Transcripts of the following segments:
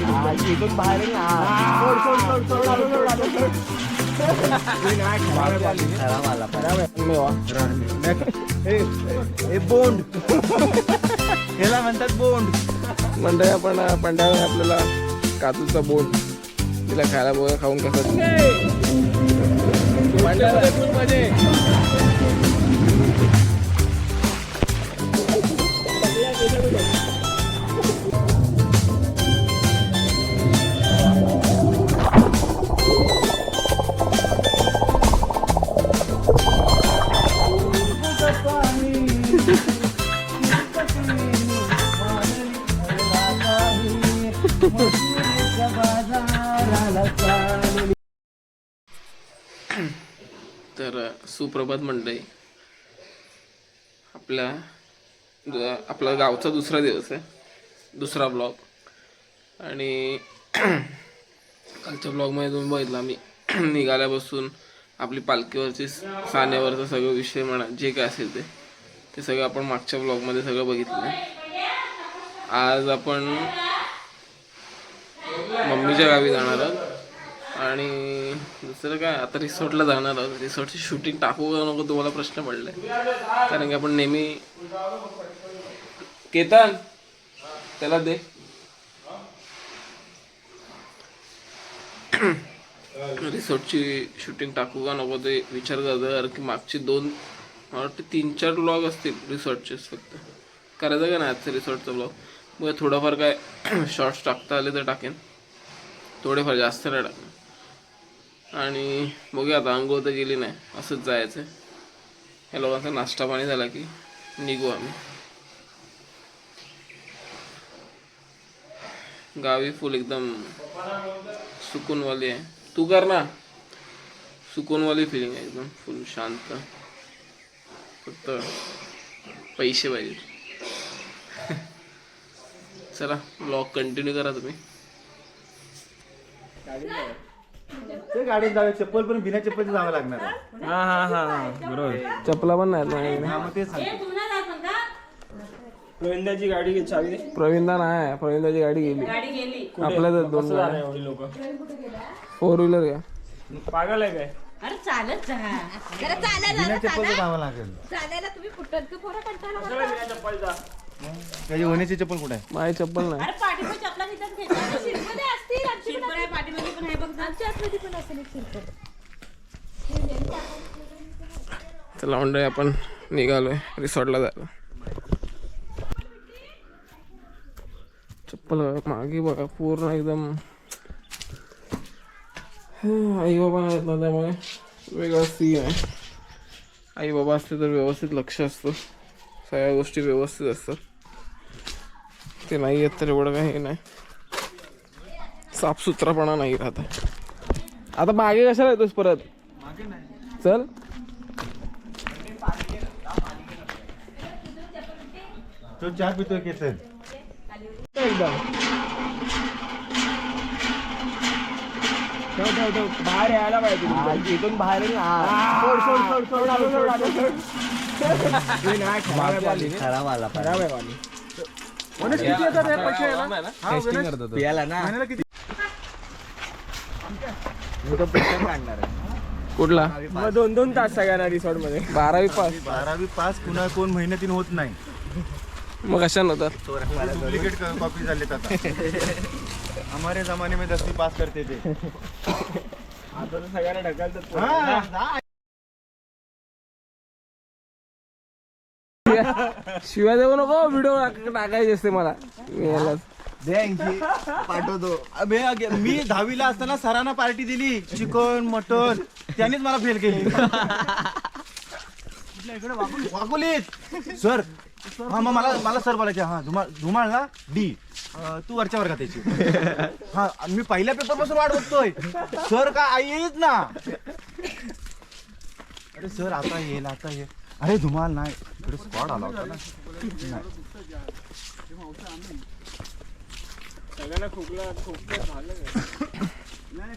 इथून बाहेर ये ना. सोड, सोड, सोड, सोड, सोड, सोड, सोड, सोड. नाही, खराब आहे. खराब आला, खराब आहे. बोंड ह्याला म्हणतात बोंड मंडळी आपण पंड्याला आपल्याला काजूचा बोट तिला खायला बघा खाऊन कसं तर सुप्रभात मंडळी. आपल्या आपला गावचा दुसरा दिवस आहे. दुसरा ब्लॉग. आणि कालच्या ब्लॉगमध्ये तुम्ही बघितलं आम्ही निघाल्यापासून आपली पालखीवरची साण्यावरचा सगळं विषय म्हणा जे काय असेल ते ते सगळं आपण मागच्या ब्लॉगमध्ये सगळं बघितलं. आज आपण मम्मीच्या गावी जाणार आहोत. आणि दुसरं काय आता रिसॉर्टला जाणार आहोत. रिसॉर्टची शूटिंग टाकू का नको तुम्हाला प्रश्न पडलाय. कारण की आपण नेहमी केतन त्याला दे. रिसॉर्टची शूटिंग टाकू का नको ते विचार करतो. कारण की मागचे दोन मला वाटते तीन चार ब्लॉग असतील रिसॉर्टचेच फक्त. करायचं का नाही आजचं रिसॉर्टचा ब्लॉग मग थोडंफार काय शॉर्ट्स टाकता आले तर टाकेन. थोडेफार जास्त नाही टाकणार. आणि बघूया आता अंघोळ तर गेली नाही असंच जायचं या लोकांचा नाश्ता पाणी झाला की निघू आम्ही. गावी फुल एकदम सुकूनवाली आहे. तू कर ना. सुकूनवाली फिलिंग आहे एकदम फुल शांत. फक्त पैसे पाहिजे. चला ब्लॉग कंटिन्यू करा तुम्ही. ते गाडीत जावे चप्पल पण बिना चप्पलची जावं लागणार. आहे. हा हा हा बरोबर. चपला पण नाही माझ्याकडे. हा, मग तेच सांगतो. गोविंदाची गाडी घे चावी दे प्रवीणदा नाही प्रवीणदाची गाडी गेली. गाडी गेली. आपल्या तर दोन कसं जाणार एवढी लोक? फोर व्हीलर घ्या पागल आहे काय? अरे चालत जा. जरा चालायला बिना चप्पलचं जावं लागेल. चालायला तुम्ही कुठं पोरं कंटाळा त्याची होण्याची चप्पल कुठे? आहे माझी चप्पल नाही. अरे घेतला. शिरपदे आमची आहे पाठीमध्ये पण आहे बघ जा. आमच्या आतमध्ये पण असेल एक शिरपद चला मंडळी आपण निघालोय. रिसॉर्टला जायला. चप्पल मागे बघा पूर्ण एकदम आई बाबा नाहीत ना त्यामुळे वेगळा सीन आहे. आई बाबा असते तर व्यवस्थित लक्ष असतं. सगळ्या गोष्टी व्यवस्थित असतात. ते नाही येत तर एवढं काही नाही. साफसुथरापणा नाही राहत. आहे. आता मागे कशाला येतोस परत? चल. तो चहा पितोय केतन एकदम. ठेव ठेव ठेव. बाहेर यायला पाहिजे इथून बाहेर ये ना. सोड, सोड, सोड, सोड, सोड, सोड, सोड, सोड. हे नाही खराब आहे पाणी खराब आला खराब आहे पियाला ना. किती? मी तो पेशंट काढणार आहे. कुठला? मग दोन दोन तास सगळ्यांना रिसॉर्टमध्ये. बारावी पास. बारावी पास कुणा कोण महिन्यातीन होत नाही. मग कशा नव्हता डुप्लिकेट कॉपी झालेत आता. हमारे जमाने में दसवीं पास करते थे. आता तर सगळ्यांना ढकलतात हाँ, शिवाय देऊ नको व्हिडिओ टाकायचे असते मला. मी पाठवतो. अबे अगे- मी दहावीला असताना सरांना पार्टी दिली. Chicken mutton. त्यांनीच मला फेल केली. वाकुलीत. सर हा मग मला मला सर बोलायचे हा धुमाळ धुमाळ ना? डी तू वरच्या वर्गात यायची. हा मी पहिल्या पेपरपासून वाट बघतोय. सर का आई येईच ना? अरे सर आता येईल आता येईल अरे धुमाल नाही. इकडे स्पॉट आला होता ना. नाही. सगळ्यांना खोकला खोकला झालं काय?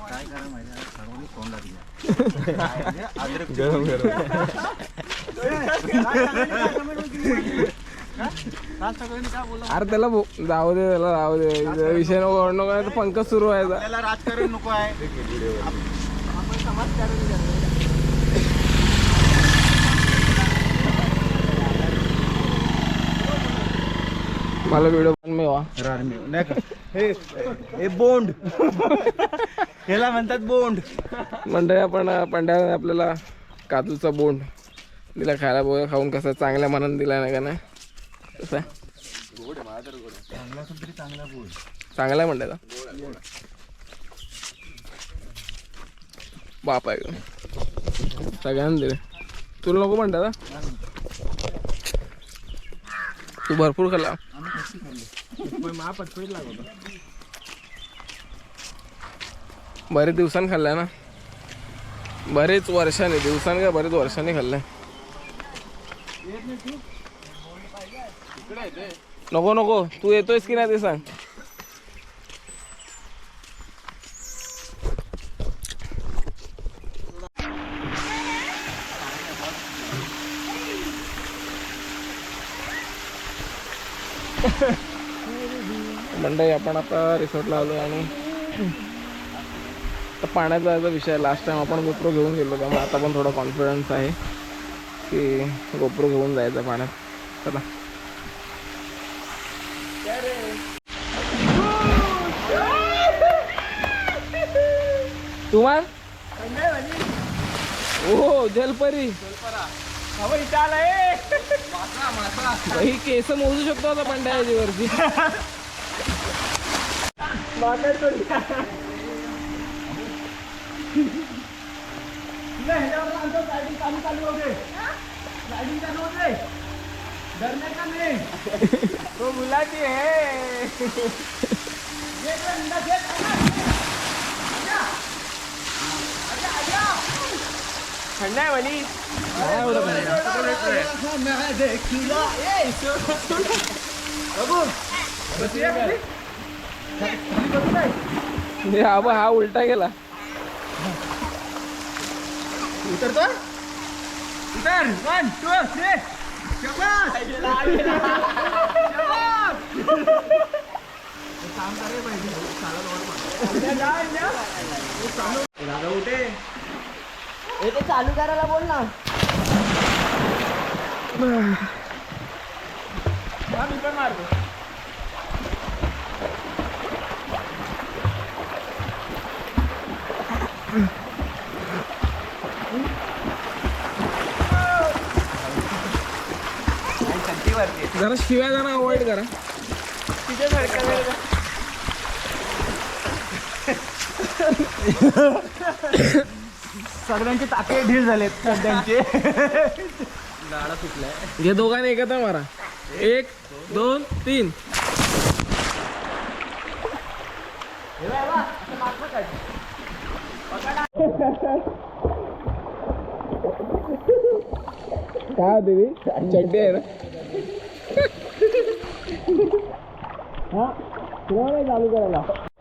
काय करा माहिती आहे? सर्वांनी फोन लागले अद्रक गरम गरम अरे त्याला जाऊ दे त्याला जाऊ दे. विषय नको ओढ नको. पंकज सुरू व्हायचा. राजकारण नको आहे. मला व्हिडिओ नाही का हे हे बोंड. ह्याला म्हणतात बोंड. मंडळी आपण पंड्याने आपल्याला काजूचा बोंड दिला खायला. बघूया खाऊन कसं चांगल्या मनाने दिला नाही का नाही? कसं चांगला म्हणते बाप आहे. सगळ्यांना दिले. तुला नको म्हणता का? तू भरपूर खाल्ला. बरेच दिवसांनी खाल्लाय ना. बरेच वर्षाने दिवसांनी का बरेच वर्षांनी खाल्लाय. नको नको तू येतोयस की नाही ते सांग. मंडई आपण आता रिसॉर्टला आलो आणि तर पाण्याचा याचा विषय लास्ट टाइम आपण गोप्रो घेऊन गेलो त्यामुळे आता पण थोडा कॉन्फिडन्स आहे की गोप्रो घेऊन जायचं पाण्यात. चला. तुम्हाला ओ हो, जलपरी. केस मोजू शकतो आता पंड्याची तो मुलाची है थंड आहे म्हणी काय हे हा उलटा गेला. उतरतो? उतर. वन टू थ्री दादा उठे चालू करायला बोल ना. मी पण मारतो. जरा शिव्या जरा अवॉइड करा. सगळ्यांचे टाके ढील झालेत सध्यांचे. हे दोघांनी एकत्र मारा. एक दोन तीन. काय होते ती चड्डी आहे ना? あ、昨わないとダメからな。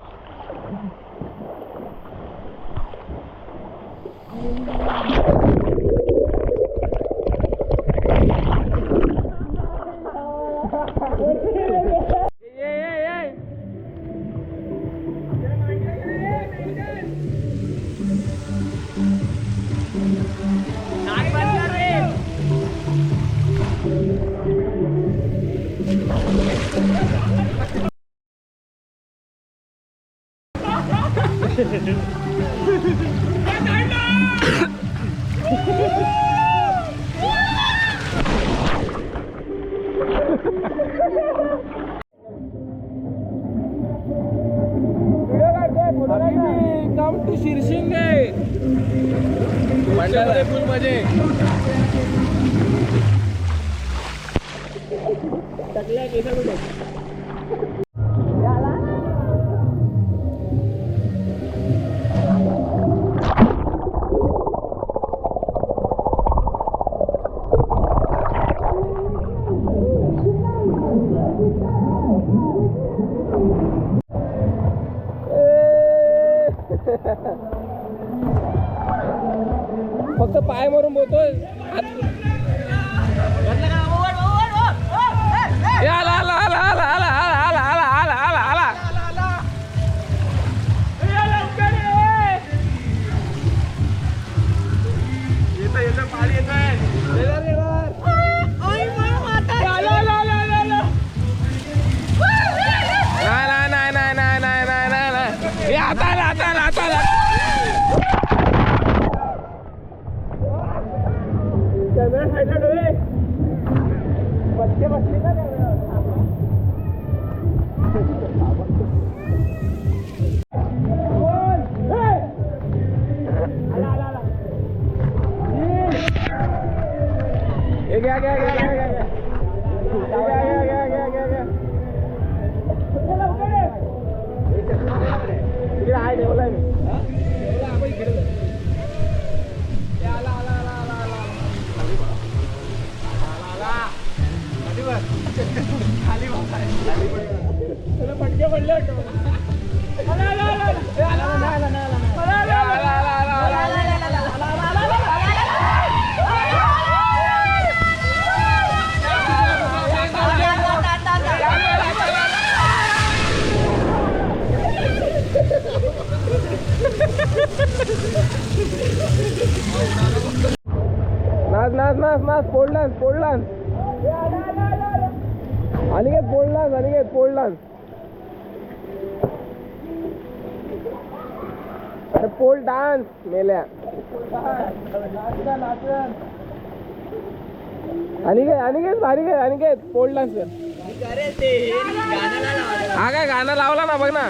yeah, yeah, yeah. मास मास पोडलास पोडलास अनिकेत पोडलास अनिकेत पोडलास अरे पोल डान्स मेल्या. अनिकेत अनिकेत भारी काय अनिकेत पोल डान्स हा काय गाणं लावला ना बघ ना.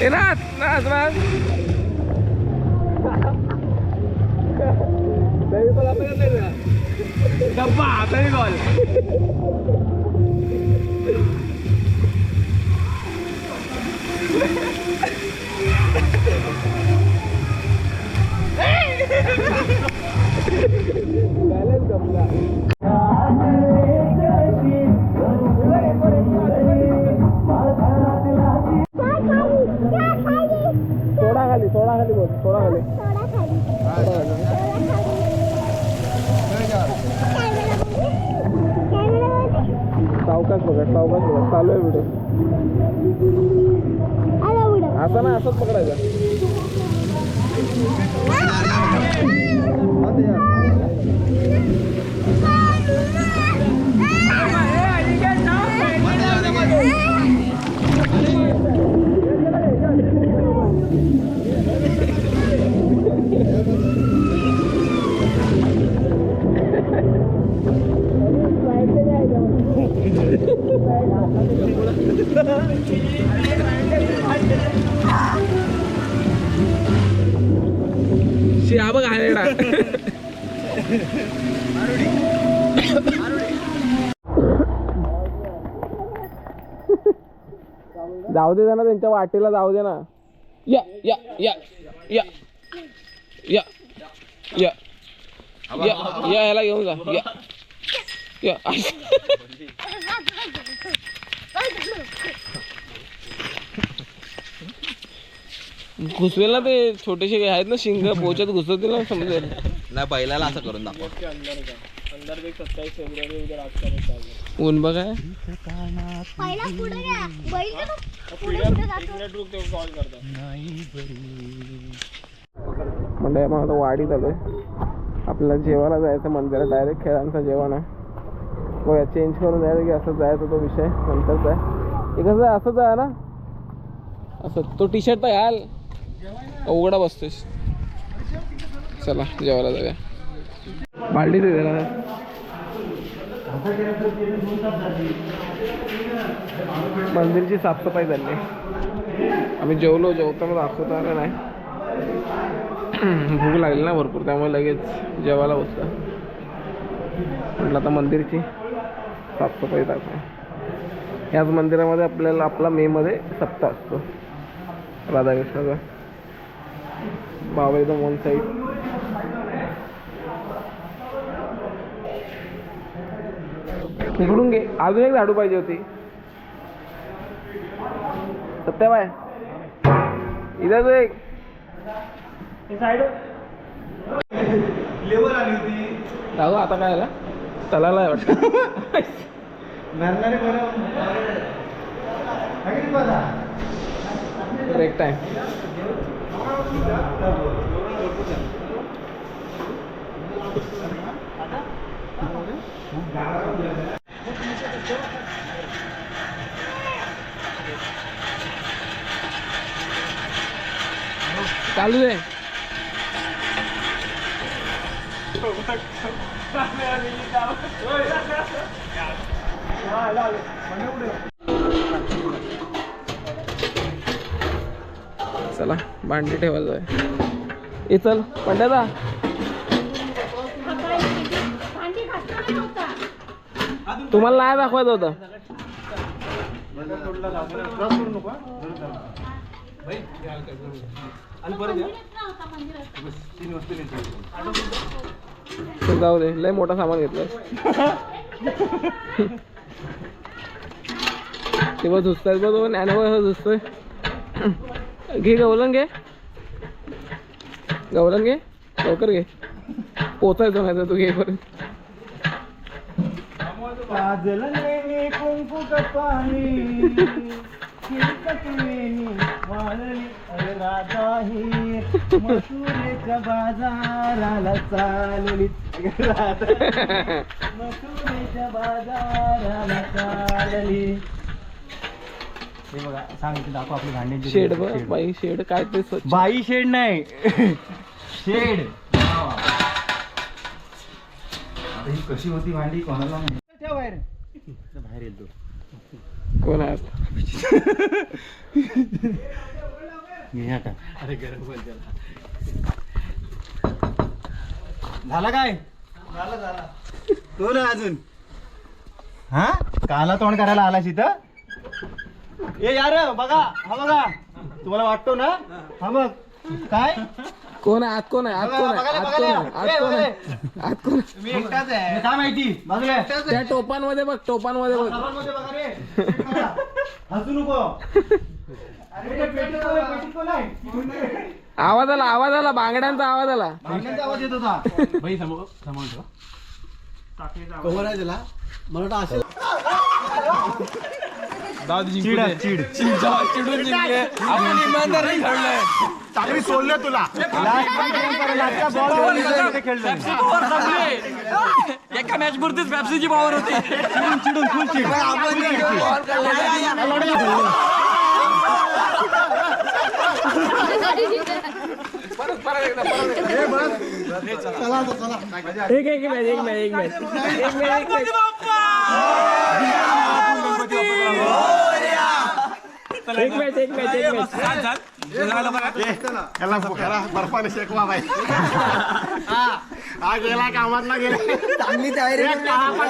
Inat! Inat, man! Dahil pala pa yun nila. Gaba! Dahil gol! Dalan ka pala. खाली सोडा खाली बोल सोडा खाली. सावकाश बघा सावकाश बघा. चालू आहे व्हिडिओ असं ना असंच पकडायचं. शिया बघ आलेला जाऊ दे ना त्यांच्या वाटेला जाऊ दे ना. या या या या या या. या याला घेऊन जा. या. घुसवेल ना ते छोटेसे आहेत ना शिंग पोचत घुसवतील ना समजेल. नाही पहिल्याला असं करून दाखव. ऊन बघा म्हणजे मला वाडीत आलोय आपल्याला जेवायला जायचं मंदिरात डायरेक्ट खेळांचं जेवण आहे. बघा चेंज करून जायचं की असं जायचं तो विषय नंतरचा आहे. हे कसं आहे असंच आहे ना? असं तो टी शर्ट तर घाल. उघडा बसतोस चला जेवायला जाऊया. बाल्टी दे त्याला मंदिरची साफसफाई झाली. आम्ही जेवलो जेवताना दाखवता आलं नाही. भूक लागली ना भरपूर त्यामुळे लगेच जेवायला बसलं. म्हटलं आता मंदिरची साफसफाई दाखव याच मंदिरामध्ये आपल्याला आपला मेमध्ये सप्ताह असतो. राधाकृष्णाचा. बाबा एकदम वन साईड इकडून घे. अजून एक झाडू पाहिजे होती. सत्याबाय इथं एक. लेबर आली होती. राहू आता काय आला तलाला आहे वाटतं? ब्रेक टाइम चालू आहे. चला भांडी ठेवायचं जाय चल पंड्याचा तुम्हाला नाही दाखवायचं होतं. आणि तीन तर जाऊ दे लय मोठा सामान घेतलाय. तेव्हा बघ झुसतायत बघ तो ज्ञानोबा झुसतोय घे गवलन घे. गवलन घे लवकर घे. पोचायचं नाही तर तू घे परत. पाणी ही. बाजाराला चालली. बाजाराला हे बघा सांगितलं दाखव आपली भांड्यांची शेड बघ बाई शेड काय ते स्वच्छ. बाई शेड नाही. शेड. आता ही कशी होती भांडी? कोणाला नाही बाहेर येतो. कोण आहे घे आता अरे गरम झाला काय? झाला झाला. तो ना अजून. हा? काला तोंड करायला आला इथं? ए यार बघा हा बघा. तुम्हाला वाटतो ना? हा. बघ काय? कोण आहे? आत कोण आहे? आत कोण आहे? आत कोण आहे? आत कोण आहे? आत कोण आहे? मी एकटाच आहे. काय माहिती? बाजूला त्या टोपांमध्ये बघ टोपांमध्ये बघ. सामानमध्ये बघा रे. हसू नको. अरे ते पेटी कोण आहे? पेटी कोण आहे? आवाज आला आवाज आला बांगड्यांचा आवाज आला. आवाज येत होता. चिड चिड। चिडून जिंकले आपण इमानदार नाही खेळलोय चांगली सोडलं तुला। एका मॅच पुरतीच पॅप्सीची पॉवर होती चिडून फुल चिड। एक एक मॅच एक मॅच एक मॅच एक मॅच एक मॅच एक मॅच एक मॅच एक मॅच याला याला बर्फाने शेकवा बाई. हा. गेला कामात ना गेला. चांगली तयारी